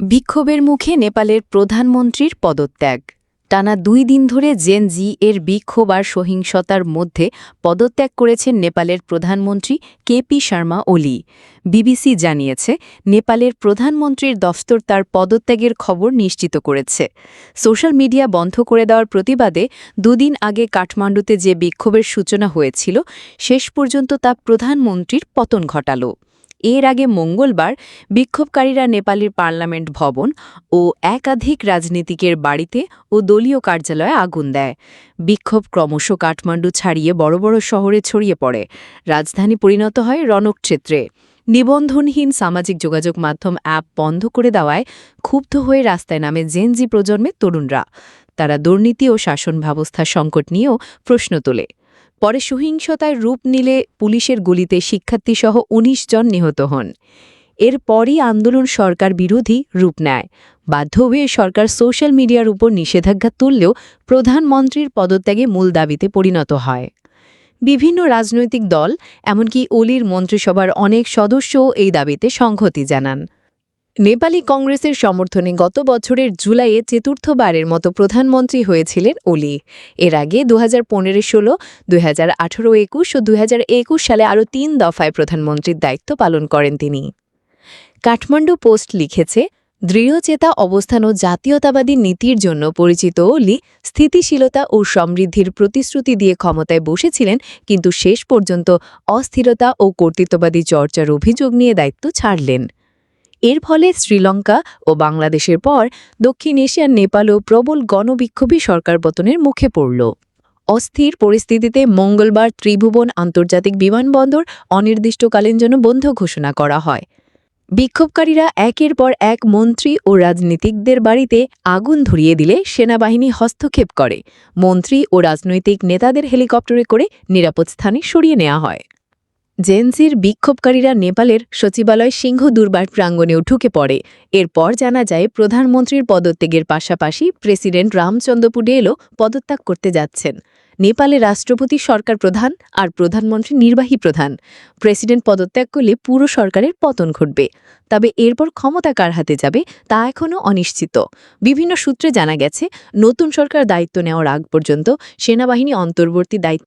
বিক্ষোভের মুখে নেপালের প্রধানমন্ত্রীর পদত্যাগ। টানা দুই দিন ধরে জেন জি এর বিক্ষোভ আর সহিংসতার মধ্যে পদত্যাগ করেছেন নেপালের প্রধানমন্ত্রী কেপি শর্মা ওলি। বিবিসি জানিয়েছে, নেপালের প্রধানমন্ত্রীর দফতর তার পদত্যাগের খবর নিশ্চিত করেছে। সোশ্যাল মিডিয়া বন্ধ করে দেওয়ার প্রতিবাদে দুদিন আগে কাঠমান্ডুতে যে বিক্ষোভের সূচনা হয়েছিল, শেষ পর্যন্ত তা প্রধানমন্ত্রীর পতন ঘটালো। এর আগে মঙ্গলবার বিক্ষোভকারীরা নেপালের পার্লামেন্ট ভবন ও একাধিক রাজনীতিকের বাড়িতে ও দলীয় কার্যালয়ে আগুন দেয়। বিক্ষোভ ক্রমশ কাঠমান্ডু ছাড়িয়ে বড় বড় শহরে ছড়িয়ে পড়ে। রাজধানী পরিণত হয় রণক্ষেত্রে নিবন্ধনহীন সামাজিক যোগাযোগ মাধ্যম অ্যাপ বন্ধ করে দেওয়ায় ক্ষুব্ধ হয়ে রাস্তায় নামে জেনজি প্রজন্মের তরুণরা। তারা দুর্নীতি ও শাসন ব্যবস্থা সংকট নিয়েও প্রশ্ন তোলে। পরে সহিংসতায় রূপ নিলে পুলিশের গুলিতে শিক্ষার্থীসহ ১৯ জন নিহত হন। এরপরই আন্দোলন সরকার বিরোধী রূপ নেয়। বাধ্য হয়ে সরকার সোশ্যাল মিডিয়ার উপর নিষেধাজ্ঞা তুললেও প্রধানমন্ত্রীর পদত্যাগে মূল দাবিতে পরিণত হয়। বিভিন্ন রাজনৈতিক দল, এমনকি অলির মন্ত্রিসভার অনেক সদস্যও এই দাবিতে সংহতি জানান। নেপালি কংগ্রেসের সমর্থনে গত বছরের জুলাইয়ে চতুর্থবারের মতো প্রধানমন্ত্রী হয়েছিলেন ওলি। এর আগে দু হাজার পনেরো ষোলো দুই হাজার আঠারো একুশ ও একুশ সালে আরও তিন দফায় প্রধানমন্ত্রীর দায়িত্ব পালন করেন তিনি। কাঠমান্ডু পোস্ট লিখেছে, দৃঢ়চেতা অবস্থান ও জাতীয়তাবাদী নীতির জন্য পরিচিত ওলি স্থিতিশীলতা ও সমৃদ্ধির প্রতিশ্রুতি দিয়ে ক্ষমতায় বসেছিলেন, কিন্তু শেষ পর্যন্ত অস্থিরতা ও কর্তৃত্ববাদী চর্চার অভিযোগ নিয়ে দায়িত্ব ছাড়লেন। এর ফলে শ্রীলঙ্কা ও বাংলাদেশের পর দক্ষিণ এশিয়ার নেপালও প্রবল গণবিক্ষোভী সরকার পতনের মুখে পড়ল। অস্থির পরিস্থিতিতে মঙ্গলবার ত্রিভুবন আন্তর্জাতিক বিমানবন্দর অনির্দিষ্টকালীন জন্য বন্ধ ঘোষণা করা হয়। বিক্ষোভকারীরা একের পর এক মন্ত্রী ও রাজনীতিকদের বাড়িতে আগুন ধরিয়ে দিলে সেনাবাহিনী হস্তক্ষেপ করে। মন্ত্রী ও রাজনৈতিক নেতাদের হেলিকপ্টারে করে নিরাপদ স্থানে সরিয়ে নেওয়া হয়। জেনসির বিক্ষোভকারীরা নেপালের সচিবালয় সিংহ দুর্বার প্রাঙ্গণেও ঢুকে পড়ে। এরপর জানা যায়, প্রধানমন্ত্রীর পদত্যাগের পাশাপাশি প্রেসিডেন্ট রামচন্দ্র এলো পদত্যাগ করতে যাচ্ছেন। নেপালে রাষ্ট্রপতি সরকার প্রধান আর প্রধানমন্ত্রী নির্বাহী প্রধান। প্রেসিডেন্ট পদত্যাগ করলে পুরো সরকারের পতন ঘটবে। তবে এরপর ক্ষমতা কার হাতে যাবে তা এখনও অনিশ্চিত। বিভিন্ন সূত্রে জানা গেছে, নতুন সরকার দায়িত্ব নেওয়ার আগ পর্যন্ত সেনাবাহিনী অন্তর্বর্তী দায়িত্ব